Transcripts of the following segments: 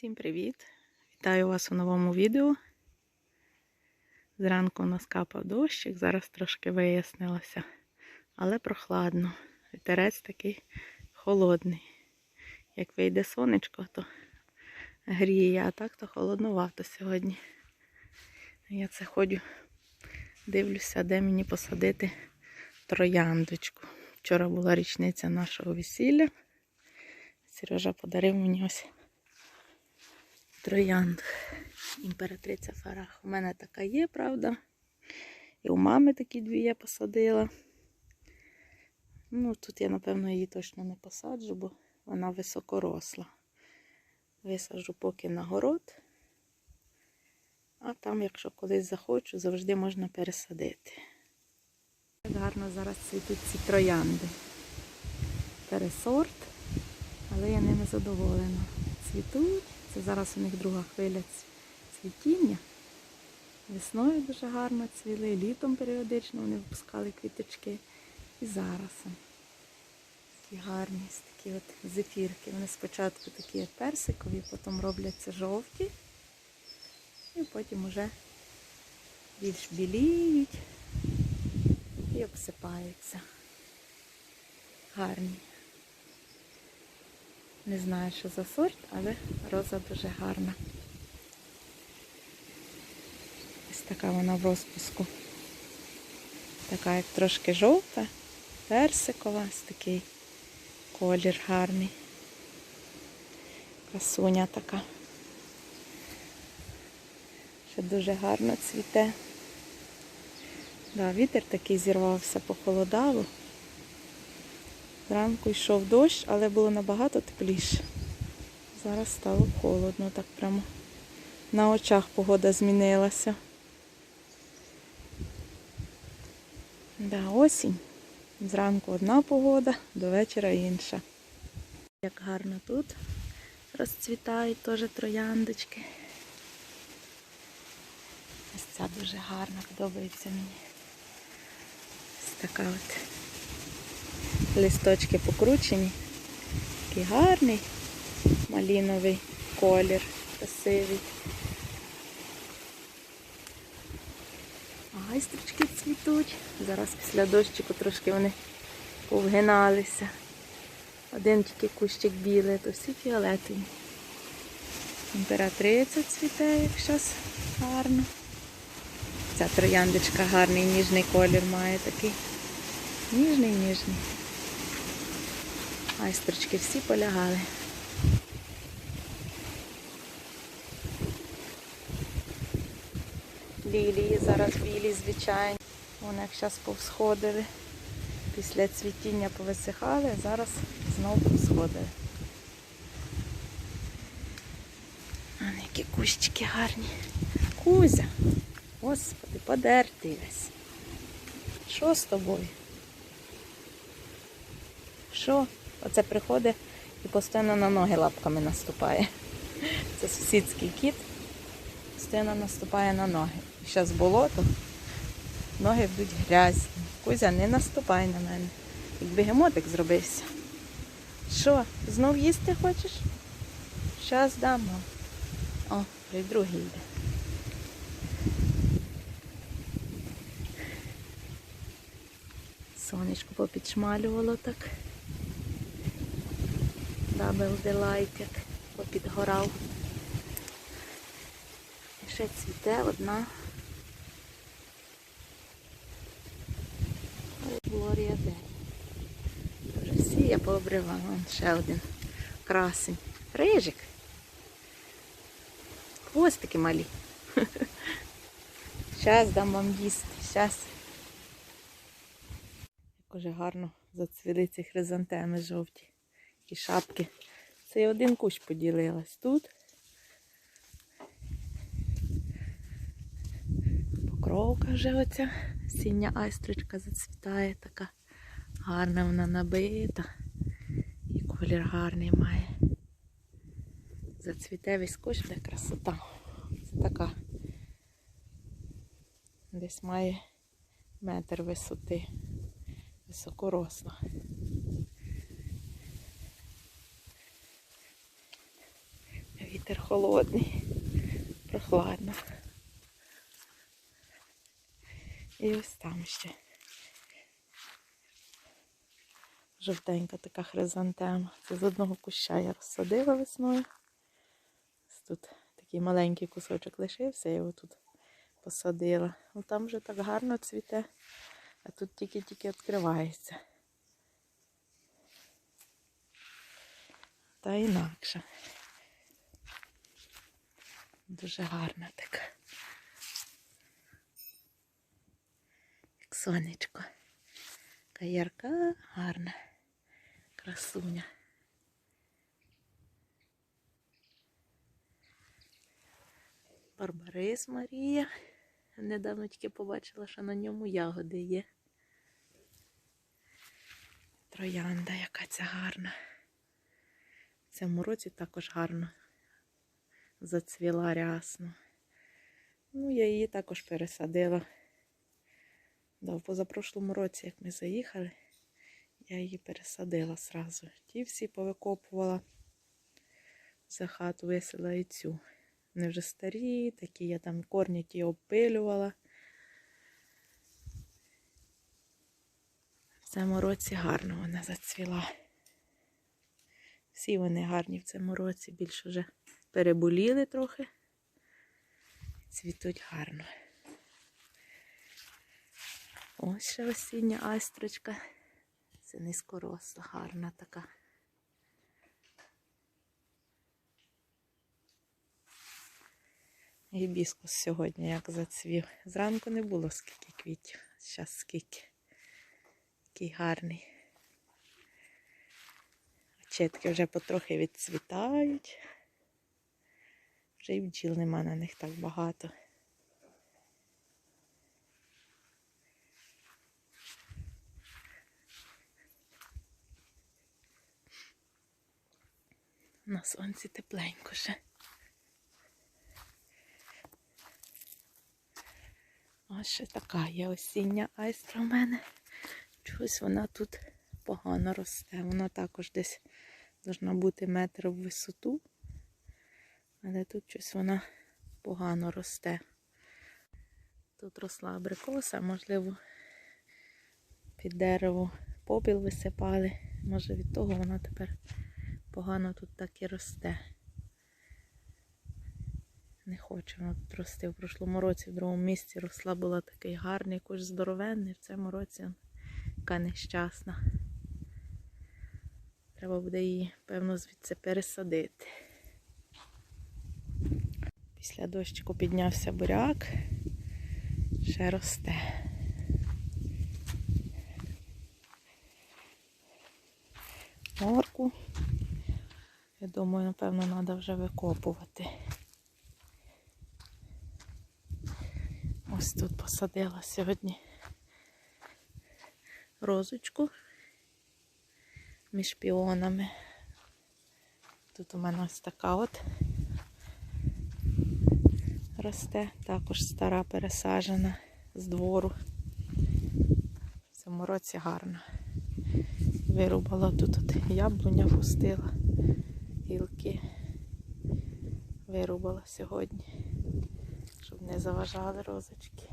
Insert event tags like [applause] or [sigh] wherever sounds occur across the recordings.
Всім привіт! Вітаю вас у новому відео. Зранку у нас капав дощик, зараз трошки вияснилося, але прохладно. Вітерець такий холодний. Як вийде сонечко, то гріє, а так то холодновато сьогодні. Я це ходю, дивлюся, де мені посадити трояндочку. Вчора була річниця нашого весілля. Сережа подарив мені ось троянд. Імператриця Фарах. У мене така є, правда. І у мами такі дві я посадила. Ну, тут я, напевно, її точно не посаджу, бо вона високоросла. Висаджу поки на город. А там, якщо колись захочу, завжди можна пересадити. Так гарно зараз цвітуть ці троянди. Пересорт, але я ними задоволена. Цвітуть. Це зараз у них друга хвиля цвітіння. Весною дуже гарно цвіли, літом періодично вони випускали квіточки. І зараз. Такі гарні такі от зефірки. Вони спочатку такі персикові, потім робляться жовті. І потім вже більш біліють і обсипаються. Гарні. Не знаю, що за сорт, але роза дуже гарна. Ось така вона в розпуску. Така як трошки жовта, персикова, ось такий колір гарний. Красуня така. Ще дуже гарно цвіте. Да, вітер такий зірвався, похолодало. Зранку йшов дощ, але було набагато тепліше. Зараз стало холодно, так прямо на очах погода змінилася. Да, осінь. Зранку одна погода, до вечора інша. Як гарно тут розцвітають теж трояндочки. Ось ця дуже гарна, подобається мені. Ось така от листочки покручені. Такий гарний маліновий колір, красивий. Гайстрочки цвітуть. Зараз після дощику трошки вони повгиналися. Один тільки кущик білий, то всі фіолетові. Імператриця цвіте, як зараз гарно. Ця трояндочка гарний ніжний колір має такий. Ніжний, ніжний. Айстрочки всі полягали. Лілії зараз білі, звичайні. Вони як зараз повсходили. Після цвітіння повисихали, зараз знову повсходили. А які кущики гарні. Кузя. Господи, подертий весь. Що з тобою? Що? Оце приходить і постійно на ноги лапками наступає. [laughs] Це сусідський кіт, постійно наступає на ноги. Зараз болото, ноги будуть грязні. Кузя, не наступай на мене. Як бегемотик зробився. Що, знов їсти хочеш? Зараз дамо. О, й другий йде. Сонечко попідшмалювало так. Дабл Delight як попідгорав. І ще цвіте одна. Глорія де. Вже всі я пообривала. Вон ще один красень. Рижик. Хвостики малі. [laughs] Зараз дам вам їсти. Зараз. Як уже гарно зацвіли ці хризантеми жовті і шапки. Це один кущ поділилась тут. Покровка вже оця синя айстрочка зацвітає, така гарна вона набита. І колір гарний має. Зацвіте весь кущ, де красота. Це така десь має метр висоти. Високоросла. Вітер холодний, прохладно. І ось там ще. Жовтенька така хризантема. Це з одного куща я розсадила весною. Ось Тут такий маленький кусочок лишився, я його тут посадила. Ну там вже так гарно цвіте, а тут тільки-тільки відкривається. Та інакше. Дуже гарна така. Як сонечко. Така ярка, гарна. Красуня. Барбарис Марія. Недавно тільки побачила, що на ньому ягоди є. Троянда, яка ця гарна. В цьому році також гарно зацвіла рясно. Ну, я її також пересадила. Да, в позапрошлому році, як ми заїхали, я її пересадила сразу. Ті всі повикопувала за хату, висила і цю. Вони вже старі, такі я там корні ті обпилювала. В цьому році гарно вона зацвіла. Всі вони гарні в цьому році, більше вже переболіли трохи. Цвітуть гарно. Ось ще осіння айстрочка. Це низькоросла, гарна така. Гібіскус сьогодні як зацвів. Зранку не було скільки квітів, зараз скільки. Який гарний. Очетки вже потрохи відцвітають. Вже і бджіл нема на них так багато. На сонці тепленько ще. Ось ще така є осіння айстра в мене. Чогось вона тут погано росте. Вона також десь повинна бути метр в висоту. Але тут щось вона погано росте. Тут росла абрикоса, можливо, під дерево попіл висипали. Може від того вона тепер погано тут так і росте. Не хоче вона тут рости. В прошлому році, в другому місці росла була такий гарний, куш здоровенний. В цьому році яка нещасна. Треба буде її, певно, звідси пересадити. Після дощику піднявся буряк, ще росте. Морку. Я думаю, напевно, треба вже викопувати. Ось тут посадила сьогодні розочку між піонами. Тут у мене ось така от росте, також стара пересаджена з двору. В цьому році гарно. Вирубала тут от яблуня пустила, гілки вирубала сьогодні, щоб не заважали розочки.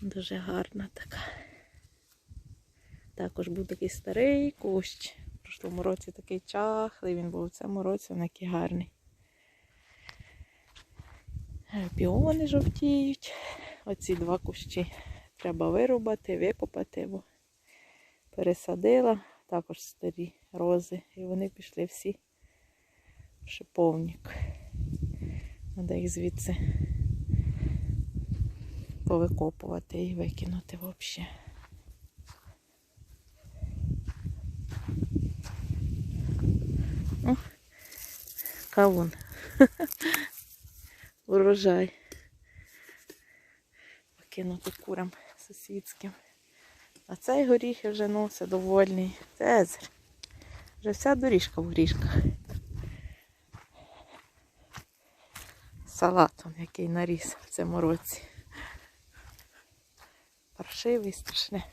Дуже гарна така. Також був такий старий кущ. Прошлому році такий чахлий, він був в цьому році він такий гарний. Піони жовтіють. Оці два кущі треба вирубати, викопати, бо пересадила. Також старі рози. І вони пішли всі в шиповник. Треба їх звідси повикопувати і викинути взагалі. Кавун. [laughs] Урожай. Покинути курам сусідським. А цей горіх вже носить довольний. Цезарь. Вже вся доріжка в горішках. Салатом, який наріс в цьому році. Паршивий страшне.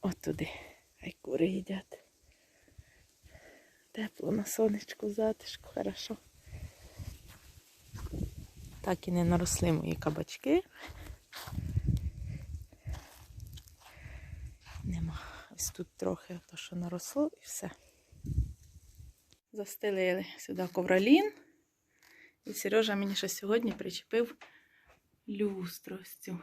От туди. Хай кури їдять. Тепло на сонечку, затишку, хорошо. Так і не наросли мої кабачки. Нема. Ось тут трохи то, що наросло, і все. Застелили сюди ковролін. І Сережа мені ще сьогодні причепив люстру ось цю.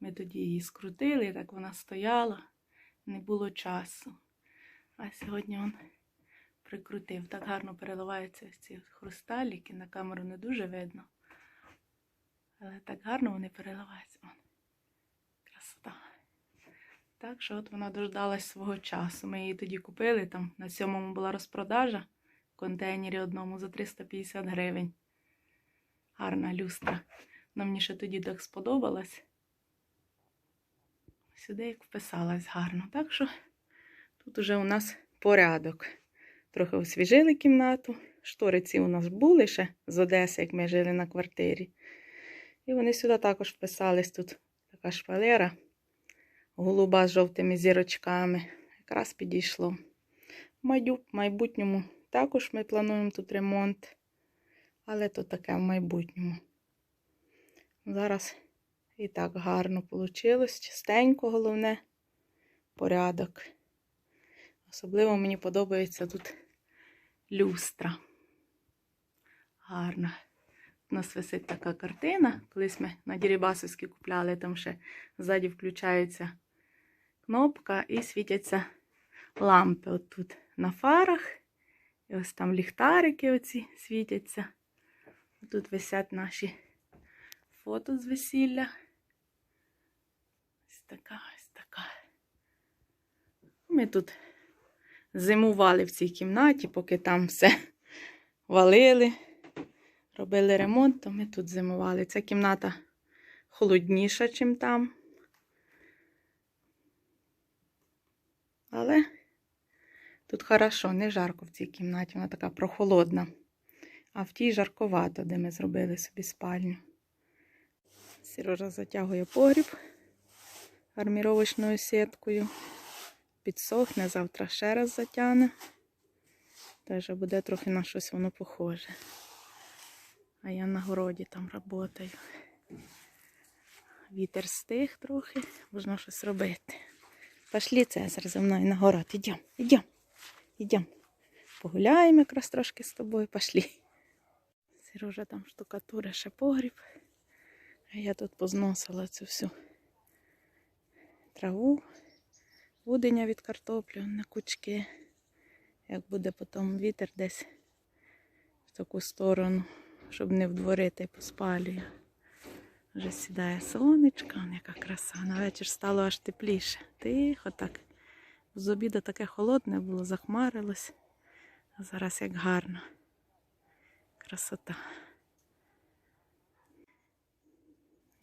Ми тоді її скрутили, так вона стояла, не було часу. А сьогодні він прикрутив. Так гарно переливаються ці хрусталіки. На камеру не дуже видно. Але так гарно вони переливаються. Красота. Так що от вона дождалась свого часу. Ми її тоді купили, там на сьомому була розпродажа в контейнері одному за 350 гривень. Гарна люстра. Вона мені ще тоді так сподобалась. Сюди як вписалась гарно. Так що тут уже у нас порядок. Трохи освіжили кімнату. Штори ці у нас були ще з Одеси, як ми жили на квартирі. І вони сюди також вписались. Тут така шпалера, голуба з жовтими зірочками. Якраз підійшло. В майбутньому також ми плануємо тут ремонт. Але то таке в майбутньому. Зараз і так гарно вийшло. Чистенько, головне, порядок. Особливо мені подобається тут люстра. Гарна. У нас висить така картина. Колись ми на Дірібасовській купляли, там ще ззаді включається кнопка і світяться лампи отут на фарах. І ось там ліхтарики оці світяться. Тут висять наші фото з весілля. Ось така, ось така. Ми тут зимували в цій кімнаті, поки там все [laughs] валили, робили ремонт, то ми тут зимували. Ця кімната холодніша, ніж там. Але тут хорошо, не жарко в цій кімнаті, вона така прохолодна. А в тій жарковато, де ми зробили собі спальню. Сережа затягує погріб арміровочною сіткою. Підсохне, завтра ще раз затягне. Теж буде трохи на щось воно похоже. А я на городі там працюю. Вітер стих трохи, можна щось робити. Пошли, Цезар, за мною на город. Ідем, ідем, ідем. Погуляємо якраз трошки з тобою, пошли. Сережа там штукатури ще погріб. А я тут позносила цю всю траву, будення від картоплі на кучки. Як буде потім вітер десь в таку сторону, щоб не вдворити, поспалює. Вже сідає сонечко, яка краса. На вечір стало аж тепліше. Тихо так. З обіду таке холодне було, захмарилось. А зараз як гарно. Красота.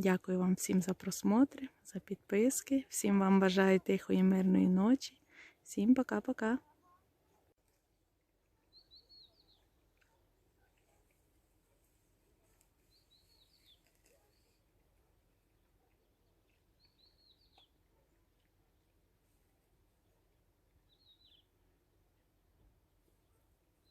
Дякую вам всім за просмотри, за підписки. Всім вам бажаю тихої, мирної ночі. Всім пока-пока.